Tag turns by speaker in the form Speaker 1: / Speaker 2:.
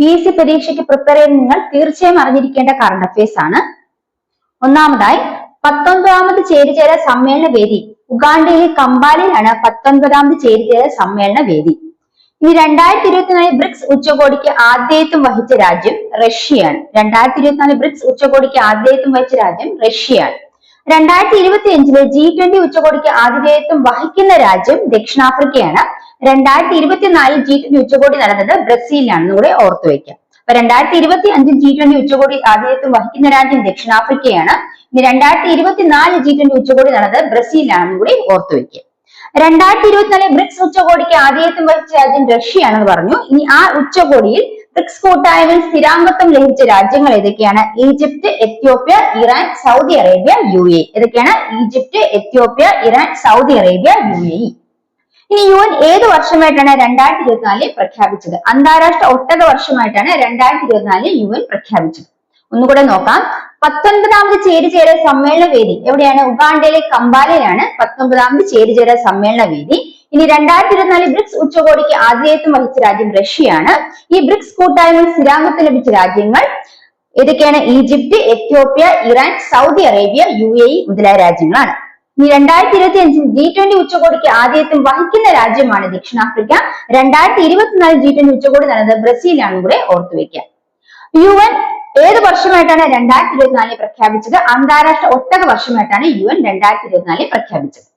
Speaker 1: P S C പരീക്ഷയ്ക്ക് prepare ചെയ്യുന്ന നിങ്ങൾ തീർച്ചയായും അറിഞ്ഞിരിക്കേണ്ട കറണ്ട് അഫയേഴ്സ് ആണ്. ഒന്നാമതായി പത്തൊൻപതാമത് ചേരിചേര സമ്മേളന വേദി. ഉഗാണ്ടയിലെ കമ്പാലയിലാണ് പത്തൊൻപതാമത് ചേരിചേര സമ്മേളന വേദി. ഇനി രണ്ടായിരത്തി ഇരുപത്തിനാല് ബ്രിക്സ് ഉച്ചകോടിക്ക് ആദ്യത്വം വഹിച്ച രാജ്യം റഷ്യയാണ്. രണ്ടായിരത്തി ഇരുപത്തിനാല് ബ്രിക്സ് ഉച്ചകോടിക്ക് ആദ്യത്വം വഹിച്ച രാജ്യം റഷ്യയാണ്. രണ്ടായിരത്തി ഇരുപത്തി അഞ്ചിലെ ജി ട്വന്റി ഉച്ചകോടിക്ക് ആതിഥേയത്വം വഹിക്കുന്ന രാജ്യം ദക്ഷിണാഫ്രിക്കയാണ്. രണ്ടായിരത്തി ഇരുപത്തിനാലിൽ ജി ട്വന്റി ഉച്ചകോടി നടന്നത് ബ്രസീലിലാണെന്ന് കൂടെ ഓർത്തു വയ്ക്കാം അപ്പൊ രണ്ടായിരത്തി ഇരുപത്തി അഞ്ചിൽ ജി ട്വന്റി ഉച്ചകോടി ആതിഥേയത്വം വഹിക്കുന്ന രാജ്യം ദക്ഷിണാഫ്രിക്കയാണ്. ഇനി രണ്ടായിരത്തി ഇരുപത്തിനാല് ജി ട്വന്റി ഉച്ചകോടി നടന്നത് ബ്രസീലിലാണെന്ന് കൂടി ഓർത്തു വയ്ക്കുക രണ്ടായിരത്തി ഇരുപത്തിനാല് ബ്രിക്സ് ഉച്ചകോടിക്ക് ആതിഥേയത്വം വഹിച്ച രാജ്യം റഷ്യയാണെന്ന് പറഞ്ഞു. ഇനി ആ ഉച്ചകോടിയിൽ ബ്രിക്സ് കൂട്ടായ്മയിൽ സ്ഥിരാംഗത്വം ലഭിച്ച രാജ്യങ്ങൾ ഏതൊക്കെയാണ്? Egypt Ethiopia Iran Saudi Arabia U A ഇതൊക്കെയാണ് Egypt Ethiopia Iran Saudi Arabia U A ഇനി യു എൻ ഏത് വർഷമായിട്ടാണ് രണ്ടായിരത്തി ഇരുപത്തിനാലിൽ പ്രഖ്യാപിച്ചത്? അന്താരാഷ്ട്ര ഒട്ടക വർഷമായിട്ടാണ് രണ്ടായിരത്തി ഇരുപത്തിനാലിൽ യു എൻ പ്രഖ്യാപിച്ചത്. ഒന്നുകൂടെ നോക്കാം. പത്തൊൻപതാമത് ചേരിചേര സമ്മേളന വേദി എവിടെയാണ്? ഉഗാണ്ടയിലെ കമ്പാലയിലാണ് പത്തൊൻപതാമത് ചേരിചേര സമ്മേളന വേദി. ഇനി രണ്ടായിരത്തി ഇരുപത്തിനാല് ബ്രിക്സ് ഉച്ചകോടിക്ക് ആതിഥേയത്വം വഹിച്ച രാജ്യം റഷ്യയാണ്. ഈ ബ്രിക്സ് കൂട്ടായ്മയിൽ സ്ഥിരാംഗത്വം ലഭിച്ച രാജ്യങ്ങൾ ഏതൊക്കെയാണ്? Egypt Ethiopia Iran Saudi Arabia U A മുതലായ രാജ്യങ്ങളാണ്. രണ്ടായിരത്തി ഇരുപത്തി അഞ്ചിൽ ജി ട്വന്റി ഉച്ചകോടിക്ക് ആതിഥ്യം വഹിക്കുന്ന രാജ്യമാണ് ദക്ഷിണാഫ്രിക്ക. രണ്ടായിരത്തി ഇരുപത്തിനാല് ജി ട്വന്റി ഉച്ചകോടി നടന്നത് ബ്രസീലാണ് കൂടെ ഓർത്തുവെക്കുക യു എൻ ഏത് വർഷമായിട്ടാണ് രണ്ടായിരത്തി ഇരുപത്തിനാലിൽ പ്രഖ്യാപിച്ചത്? അന്താരാഷ്ട്ര ഒട്ടക വർഷമായിട്ടാണ് യു എൻ രണ്ടായിരത്തി ഇരുപത്തിനാലിൽ പ്രഖ്യാപിച്ചത്.